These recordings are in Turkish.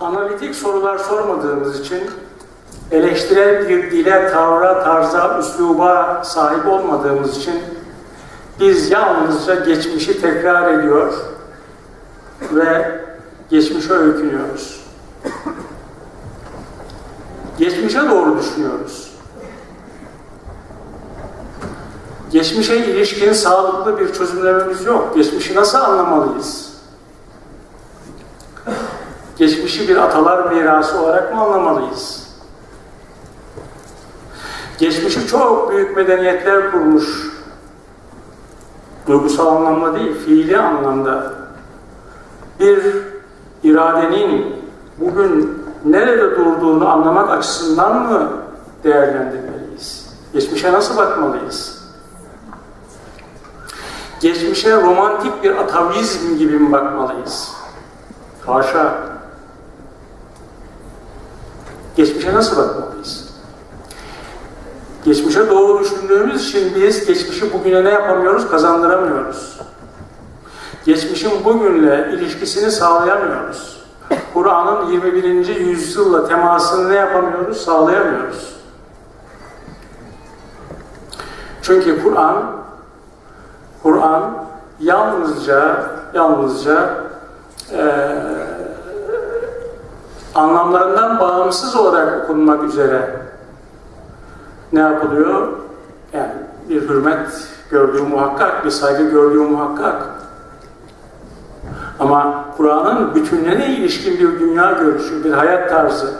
analitik sorular sormadığımız için eleştirel bir dile, tavra, tarza, üsluba sahip olmadığımız için biz yalnızca geçmişi tekrar ediyor ve geçmişe öykünüyoruz. Geçmişe doğru düşünüyoruz. Geçmişe ilişkin sağlıklı bir çözümlememiz yok. Geçmişi nasıl anlamalıyız? Geçmişi bir atalar mirası olarak mı anlamalıyız? Geçmişi çok büyük medeniyetler kurmuş. Duygusal anlamda değil, fiili anlamda. Bir iradenin bugün nerede durduğunu anlamak açısından mı değerlendirmeliyiz? Geçmişe nasıl bakmalıyız? Geçmişe romantik bir atavizm gibi mi bakmalıyız? Haşa. Geçmişe nasıl bakmalıyız? Geçmişe doğru düşündüğümüz için biz geçmişi bugüne ne yapamıyoruz? Kazandıramıyoruz. Geçmişin bugünle ilişkisini sağlayamıyoruz. Kur'an'ın 21. yüzyılla temasını ne yapamıyoruz? Sağlayamıyoruz. Çünkü Kur'an Kur'an yalnızca yalnızca eee anlamlarından bağımsız olarak okunmak üzere ne yapılıyor? Yani bir hürmet gördüğü muhakkak, bir saygı gördüğü muhakkak. Ama Kur'an'ın bütünlüğüne ilişkin bir dünya görüşü, bir hayat tarzı,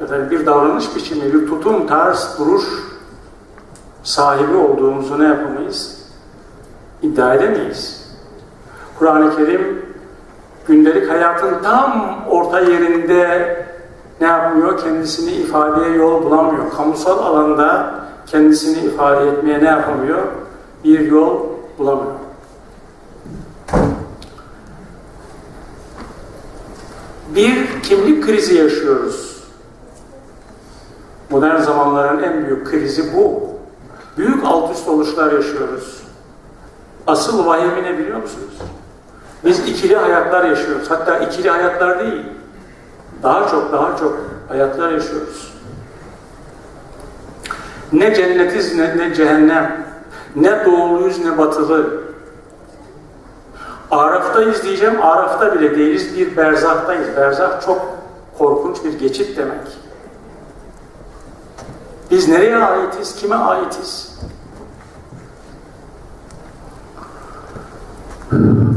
efendim bir davranış biçimi, bir tutum, tarz, duruş sahibi olduğumuzu ne yapamayız? İddia edemeyiz. Kur'an-ı Kerim gündelik hayatın tam orta yerinde ne yapmıyor? Kendisini ifadeye yol bulamıyor. Kamusal alanda kendisini ifade etmeye ne yapamıyor? Bir yol bulamıyor. Bir kimlik krizi yaşıyoruz. Modern zamanların en büyük krizi bu. Büyük alt üst oluşlar yaşıyoruz. Asıl vahimi ne biliyor musunuz? Biz ikili hayatlar yaşıyoruz. Hatta ikili hayatlar değil. Daha çok daha çok hayatlar yaşıyoruz. Ne cennetiz ne, ne cehennem. Ne doğuluyuz ne batılı. Araftayız diyeceğim. Arafta bile değiliz. Bir berzahtayız. Berzah çok korkunç bir geçit demek. Biz nereye aitiz? Kime aitiz?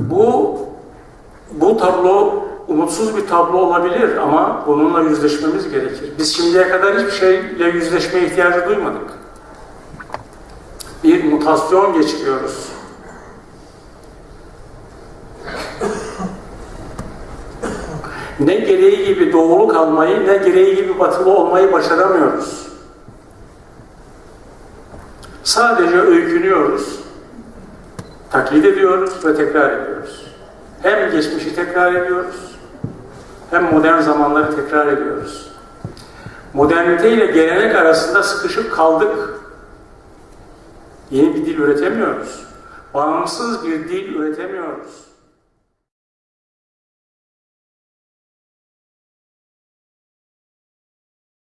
Bu bu tablo umutsuz bir tablo olabilir ama bununla yüzleşmemiz gerekir. Biz şimdiye kadar hiçbir şeyle yüzleşmeye ihtiyacı duymadık. Bir mutasyon geçiriyoruz. Ne gereği gibi doğulu kalmayı ne gereği gibi batılı olmayı başaramıyoruz. Sadece öykünüyoruz, taklit ediyoruz ve tekrar ediyoruz. Hem geçmişi tekrar ediyoruz, hem modern zamanları tekrar ediyoruz. Modernite ile gelenek arasında sıkışıp kaldık. Yeni bir dil üretemiyoruz. Bağımsız bir dil üretemiyoruz.